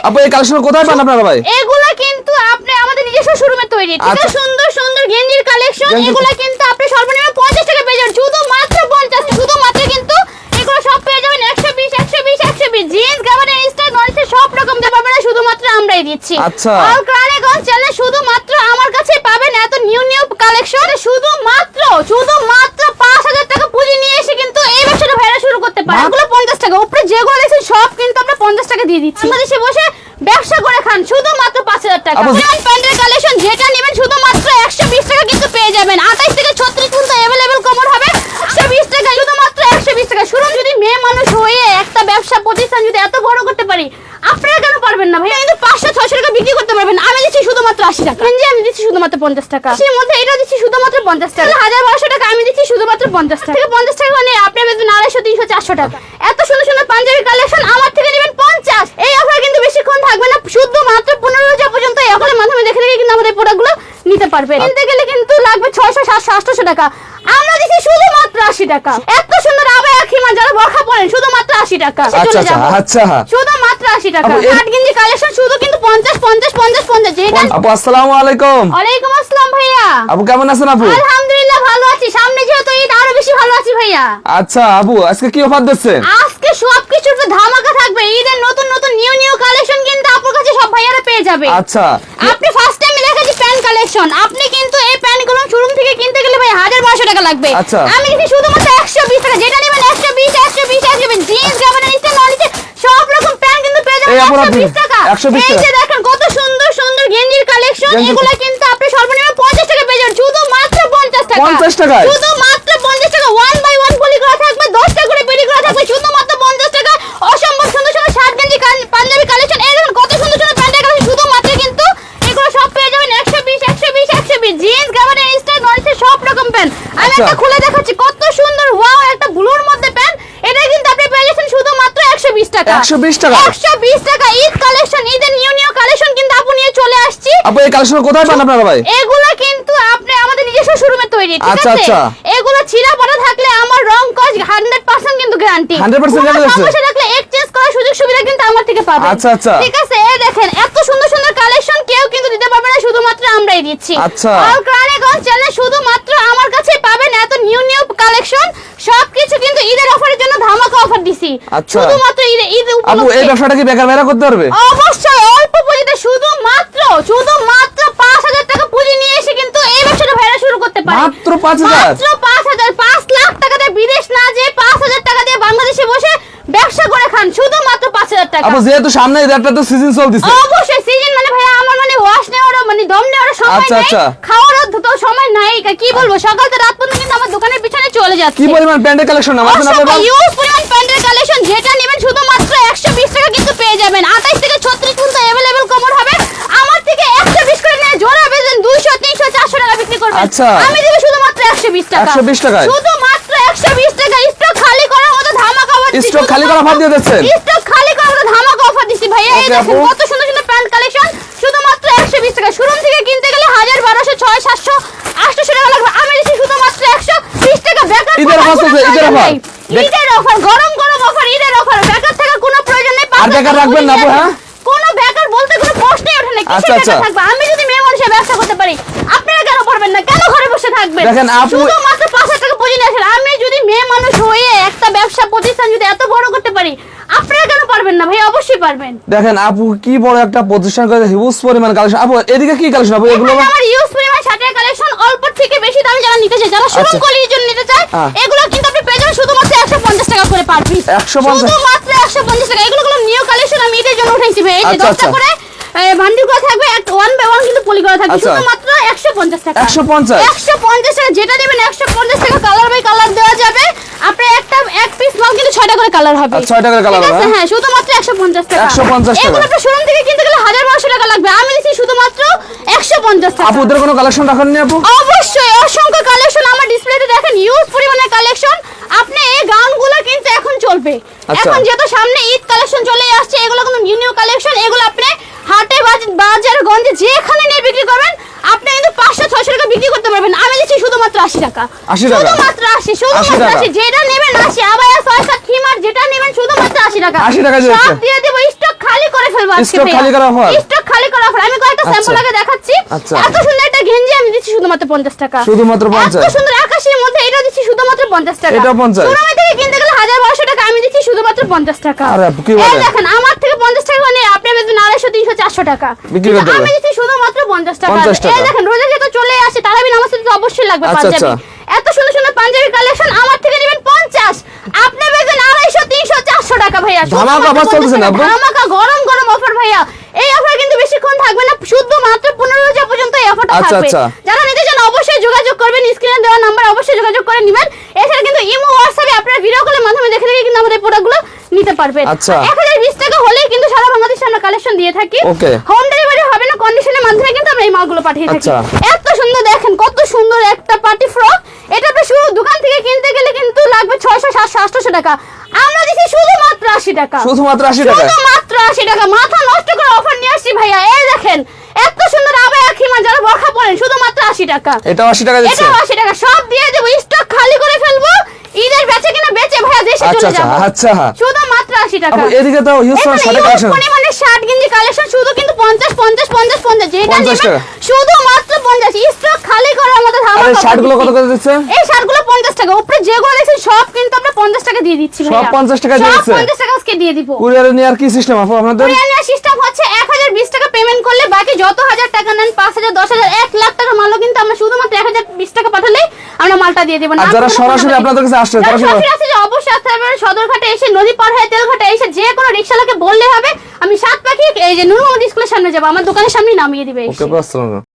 আপু এই কালেকশন কোথায় পান আপনারা ভাই? এগুলা কিন্তু আপনি আমাদের নিজস্ব শোরুমে তৈরি। ঠিক আছে? আচ্ছা। সুন্দর সুন্দর গেঞ্জির কালেকশন এগুলা কিন্তু আপনি সর্বনিম্ন 50 টাকা পেয়ে যাবেন। শুধুমাত্র 50 শুধুমাত্র কিন্তু এগুলো সব পেয়ে যাবেন 120 120 120 জিন্স গাবানে স্টাইল নরিসে সব রকম পারবেন না, শুধুমাত্র আমরাই দিচ্ছি। আচ্ছা। অল ক্রানেগঞ্জ চ্যানেল শুধুমাত্র আমার কাছে পাবেন এত নিউ নিউ কালেকশন শুধুমাত্র শুধুমাত্র 5000 টাকা পুঁজি নিয়ে এসে কিন্তু এই ব্যবসাটা ভাইরা শুরু করতে মাত্র- এগুলো 50 টাকা। উপরে যেগুলো দেখছেন সব কিন্তু পঞ্চাশ টাকা দিয়ে দিচ্ছি। বাংলাদেশে বসে ব্যবসা করে খান শুধুমাত্র পাঁচ হাজার টাকা। প্যান্ট প্যান্টের কালেকশন যেটা নেবেন শুধুমাত্র একশো বিশ টাকা কিন্তু পেয়ে যাবেন। আঠাইশ থেকে ছত্রিশ পর্যন্ত অ্যাভেলেবেল কমর হবে একশো বিশ টাকা শুধুমাত্র একশো বিশ টাকা শুনুন যদি মেয়ে মানুষ হয়ে একটা ব্যবসা প্রতিষ্ঠান যদি এত বড় করতে পারি আপনারা কেন পারবেন না ভাই? কিন্তু পাঁচশো ছশো টাকা বিক্রি করতে পারবেন আমি দিচ্ছি শুধুমাত্র আশি টাকা। গেঞ্জি আমি দিচ্ছি শুধুমাত্র পঞ্চাশ টাকা। সেই মধ্যে এটা দিচ্ছি শুধুমাত্র পঞ্চাশ টাকা। হাজার বারোশো টাকা আমি দিচ্ছি শুধুমাত্র পঞ্চাশ টাকা। পঞ্চাশ টাকা নিয়ে আপনি বেতন আড়াইশো তিনশো চারশো টাকা। এত সুন্দর সুন্দর পাঞ্জাবি কালেকশন আমার পারবেন কিনতে গেলে কিন্তু লাগবে 600 700 800 টাকা। আমরা দিচ্ছি শুধুমাত্র 80 টাকা। এত সুন্দর যারা বরখা পরেন শুধুমাত্র 80 টাকা। আচ্ছা আচ্ছা আচ্ছা। শুধুমাত্র 80 টাকা। কালেকশন শুধু কিন্তু 50 50 50 50 যেটা আপু আসসালামু আলাইকুম। ওয়ালাইকুম আসসালাম ভাইয়া। আপু কেমন আছেন আপু? আলহামদুলিল্লাহ ভালো আছি। সামনে যেহেতু ঈদ আরও বেশি ভালো আছি ভাইয়া। আচ্ছা আপু আজকে কি অফার দিচ্ছেন আজকে সবকিছুর ধামাকা থাকবে। ঈদের নতুন নতুন নিউ নিউ কালেকশন কিন্তু আপুর কাছে সব ভাইয়ারা পেয়ে যাবে। আচ্ছা। আপনি ফার্স্ট কালেকশন আপনি কিন্তু এই প্যান্টগুলো শোরুম থেকে কিনতে গেলে ভাই হাজার বারোশো টাকা লাগবে। আচ্ছা। আমি দিচ্ছি শুধুমাত্র একশো বিশ টাকা যেটা নেবেন একশো বিশ একশো বিশ একশো বিশ জিন্স গাবানা নিচে নলিচে সব রকম প্যান্ট কিন্তু পেয়ে যাবেন এই আপুরা একশো বিশ টাকা। এই যে দেখেন কত সুন্দর সুন্দর গেঞ্জির কালেকশন এগুলো কিন্তু আপনি সর্বনিম্ন পঞ্চাশ টাকা পেয়ে যাবেন। শুধুমাত্র পঞ্চাশ টাকা। 50 টাকায়? শুধুমাত্র পঞ্চাশ টাকা। ওয়ান বাই ওয়ান পলি করা থাকবে টাকা করে পেরি করা থাকবে শুধুমাত্র পঞ্চাশ টাকা অসম্ভব সুন্দর সুন্দর শার্ট গেঞ্জি কান- পাঞ্জাবি কালেকশন এই দেখুন কত সুন্দর সুন্দর প্যান্টের কালেকশন শুধুমাত্র কিন্তু এগুলো সব পেয়ে যাবেন একশো বিশ একশো বিশ একশো বিশ জিন্স গাবানের স্টাইল নরিসের সব রকম প্যান্ট আমি আচ্ছা। খুলে দেখাচ্ছি কত সুন্দর ওয়াও একটা ব্লুর মধ্যে প্যান্ট এটা কিন্তু আপনি পেয়ে যাচ্ছেন শুধুমাত্র একশো বিশ টাকা 120 টাকা? একশো বিশ টাকা ঈদ কালেকশন ঈদের নিউ নিউ কালেকশন কিন্তু আপু নিয়ে চলে আসছি আপু এই কালেকশন কোথায় পান আপনারা ভাই এগুলা কিন্তু আপনি আমাদের নিজস্ব শোরুমে তৈরি ঠিক আচ্ছা, আছে আচ্ছা। এগুলো ছিঁড়া পড়া থাকলে আমার রং কস 100% কিন্তু গ্যারান্টি 100% guarantee আছে? থাকলে এক্সচেঞ্জ করার সুযোগ সুবিধা কিন্তু আমার থেকে পাবেন আচ্ছা, আচ্ছা। ঠিক আছে এই দেখেন এত সুন্দর সুন্দর কালেকশন কেউ কিন্তু দিতে পারবে না শুধুমাত্র আমরাই দিচ্ছি আচ্ছা। অল ক্রানেগঞ্জ চ্যানেল শুধুমাত্র এত নিউ নিউ কালেকশন সবকিছু কিন্তু ঈদের অফারের জন্য ধামাকা অফার দিছি। আচ্ছা। শুধুমাত্র ঈদ ঈদ আপু এই ব্যবসাটা কি বেকার বেরা করতে পারবে? অবশ্যই অল্প পুঁজিতে শুধুমাত্র শুধুমাত্র পাঁচ হাজার টাকা পুঁজি নিয়ে এসে কিন্তু এই ব্যবসাটা ভাইরা শুরু করতে পারে। মাত্র 5000? মাত্র পাঁচ হাজার পাঁচ লাখ টাকা দিয়ে বিদেশ না যে পাঁচ হাজার টাকা দিয়ে বাংলাদেশে বসে ব্যবসা করে খান শুধুমাত্র পাঁচ হাজার টাকা। আপু যেহেতু সামনে ঈদ একটা তো সিজন চলতেছে। অবশ্যই সিজন মানে ভাইয়া আমার মানে ওয়াশ নেওয়ারও মানে দম নেওয়ারও সময় আচ্ছা, নাই আচ্ছা। খাওয়ারও তো সময় নাই কি বলব? সকাল থেকে রাত পর্যন্ত কিন্তু আমার দোকানের পিছনে চলে যাচ্ছে কি পরিমাণ প্যান্টের কালেকশন আমার জন্য অসংখ্য আপনারা ইউজ পরিমাণ প্যান্টের কালেকশন যেটা নেবেন শুধুমাত্র 120 টাকা কিন্তু পেয়ে যাবেন 28 থেকে 36 পর্যন্ত अवेलेबल কমর হবে আমার থেকে 120 করে নিয়ে জোড়া বেচেন 200 300 400 টাকা বিক্রি করবেন আচ্ছা। আমি দেব শুধুমাত্র 120 টাকা 120 টাকায়? শুধুমাত্র 120 টাকা স্টক খালি করার মতো ধামাকা অফার দিচ্ছি Stock খালি করার offer দিয়ে দিচ্ছেন? স্টক খালি করার মতো ধামাকা অফার দিচ্ছি ভাইয়া এই Okay, দেখেন বেকার ঈদের থাকার offer কোনো চলছে, ঈদের প্রয়োজন offer। নেই। ঈদের অফার গরম গরম অফার ঈদের অফার বেকার থাকার কোনো প্রয়োজন নেই আর বেকার রাখবেন না আপু, হ্যাঁ? কোনো বেকার বলতে কোনো প্রশ্নই ওঠে না। বেকার থাকবে আমি যদি মেয়ে মানুষের ব্যবসা করতে পারি আপনারা কেন পারবেন না কেন ঘরে বসে থাকবেন দেখেন, আপু- শুধুমাত্র পাঁচ হাজার টাকা পুঁজি নিয়ে আসেন আমি যদি মেয়ে মানুষ হয়ে একটা ব্যবসা প্রতিষ্ঠান যদি এত বড় করতে পারি আপনারা কেন পারবেন না ভাই অবশ্যই পারবেন দেখেন আপু কি বড় একটা প্রতিষ্ঠান করে হিউজ পরিমাণ কালেকশন আপু এদিকে কি কালেকশন আপু এগুলো আমার পরিমাণ শার্টের কালেকশন অল্প থেকে বেশি দাম যারা নিতে চায় যারা শোরুম আচ্ছা। এগুলো কিন্তু আপনি পেয়ে যাবেন শুধুমাত্র 150 টাকা করে পার পিস 150 শুধুমাত্র 150 টাকা। এগুলো কোনো নিউ কালেকশন আমি এদের জন্য উঠাইছি ভাই। এই আচ্ছা, 10টা আচ্ছা। করে বান্ডিল করা থাকবে ওয়ান বাই ওয়ান কিন্তু পলি করা থাকবে। আচ্ছা। শুধুমাত্র 150 টাকা। 150? 150 টাকা যেটা নেবেন 150 টাকা কালার বাই কালার দেওয়া যাবে। আপনার একটা এক পিস মাল কিন্তু 6টা করে কালার হবে। করে colour হবে, হ্যাঁ? শুধুমাত্র 150 টাকা। 150 টাকা। এগুলো আপনার শোরুম থেকে কিনতে গেলে 1200 টাকা লাগবে। আমি শুধুমাত্র 150 টাকা। আপু ওদের কোনো কালেকশন রাখেননি আপু? অবশ্যই অসংখ্য ইউজ পরিমাণের কালেকশন আপনি এই গাউনগুলো কিন্তু এখন চলবে আচ্ছা। এখন যেহেতু সামনে ঈদ কালেকশন চলে আসছে এগুলো কিন্তু নিউ নিউ কালেকশন এগুলো আপনি হাটে বাজ- বাজার গঞ্জে যেখানে নিয়ে বিক্রি করবেন আপনি কিন্তু পাঁচশো ছয়শো টাকা বিক্রি করতে পারবেন আমি দিচ্ছি শুধুমাত্র আশি টাকা 80 টাকা? শুধুমাত্র আশি শুধুমাত্র? আশি যেটা নেবেন আশি আবায়া ছয় সাত খিমার যেটা নেবেন শুধুমাত্র আশি টাকা 80 টাকা দিয়ে দেবো স্টক খালি করে ফেলব ভাইয়া। খালি করা offer? Stock খালি করা offer। আমি কয়েকটা আচ্ছা। স্যাম্পল আগে দেখাচ্ছি আচ্ছা। এত সুন্দর একটা গেঞ্জি আমি দিচ্ছি শুধুমাত্র 50 টাকা শুধুমাত্র 50 এত সুন্দর এটা শুধুমাত্র 50 টাকা। এটাও 50 শোরুমে থেকে কিনতে গেলে 1200 টাকা আমি দিচ্ছি শুধুমাত্র 50 টাকা। আরে কি এই দেখেন আমার থেকে 50 টাকা নিয়ে আপনি বেচবেন 250 300 400 টাকা। বিক্রি করতে আমি দিচ্ছি শুধুমাত্র 50 টাকা। এই দেখেন রোজা যেহেতু চলে আসে তারাবি নামাজ তো অবশ্যই লাগবে আচ্ছা, পাঞ্জাবি। আচ্ছা। এত সুন্দর সুন্দর পাঞ্জাবি কালেকশন আমার থেকে নেবেন 50 আপনি বেচবেন 250 300 400 টাকা ভাইয়া। ধামাকা শুধুমাত্র চলতেছে না 50 আপু? টাকা। ধামাকা গরম গরম অফার ভাইয়া। এই অফার কিন্তু বেশিক্ষণ থাকবে না শুধু মাত্র 15 রোজা পর্যন্ত এই অফারটা আচ্ছা, থাকবে আচ্ছা। যারা নিতে চান অবশ্যই যোগাযোগ করবেন স্ক্রিনে দেওয়া নাম্বার অবশ্যই যোগাযোগ করে নেবেন। এছাড়া কিন্তু ইমো হোয়াটসঅ্যাপে আপনারা ভিডিও কলের মাধ্যমে দেখে দেখে কিন্তু আমাদের প্রোডাক্টগুলো নিতে পারবেন। আচ্ছা। এক হাজার বিশ টাকা হলেই কিন্তু সারা বাংলাদেশে আমরা কালেকশন দিয়ে থাকি. হোম ডেলিভারি হবে না কন্ডিশনের মাধ্যমে কিন্তু আমরা এই মালগুলো পাঠিয়ে থাকি। আচ্ছা। এত সুন্দর দেখেন কত সুন্দর একটা পার্টি ফ্রক এটা আপনি শুধু দোকান থেকে কিনতে গেলে কিন্তু লাগবে ছয়শো সাতশো আটশো টাকা। আমরা দিচ্ছি শুধুমাত্র আশি টাকা। শুধুমাত্র 80 টাকা? শুধুমাত্র আশি টাকা। মাথা নষ্ট করে অফার নিয়ে আসছি ভাইয়া। এই দেখেন এত সুন্দর আবায়া খিমা যারা বরখা পড়েন শুধুমাত্র আশি টাকা। এটাও 80 টাকা দিচ্ছে। এটাও আশি টাকা সব দিয়ে দেবো স্টক খালি করে ফেলব ঈদের বেচে কিনা বেচে ভাইয়া দেশে আচ্ছা চলে আচ্ছা যাব। আচ্ছা। শুধুমাত্র আশি টাকা। আপু এদিকে তো এখানে শার্টের huge কালেকশন পরিমাণে শার্ট গেঞ্জি কালেকশন শুধু কিন্তু 50 50 50 50 যেটা 50 নেবেন টাকা। শুধু মাত্র 50 স্টক খালি করে আমাদের আরে ধামাকা শার্টগুলো কত করে দিচ্ছে? এই শার্টগুলো 50 টাকা। উপরে যেগুলো দেখছেন সব কিন্তু আমরা 50 টাকা দিয়ে দিচ্ছি সব ভাইয়া। 50 টাকা দিয়ে সব দিচ্ছে? 50 টাকা আজকে দিয়ে দিব। কুরিয়ারে নেওয়ার কি সিস্টেম আপু আপনাদের? কুরিয়ার সিস্টেম হচ্ছে 1020 টাকা পেমেন্ট করলে বাকি যত হাজার টাকা নেন পাঁচ হাজার দশ হাজার এক লাখ টাকা মালও কিন্তু আমরা শুধুমাত্র 1020 টাকা পাঠালেই আমরা মালটা দিয়ে দেবো। যারা সরাসরি আপনাদের কাছে আসছে, তারা সরাসরি- আসছে যে অবশ্যই আসতে হবে সদরঘাটে এসে নদী পার হয়ে তেলঘাটে এসে যে কোনো রিক্সাওয়ালাকে বললে হবে আমি সাত পাখি এই যে নূর মোহাম্মদ স্কুলের সামনে যাব আমার দোকানের সামনে নামিয়ে দিবে।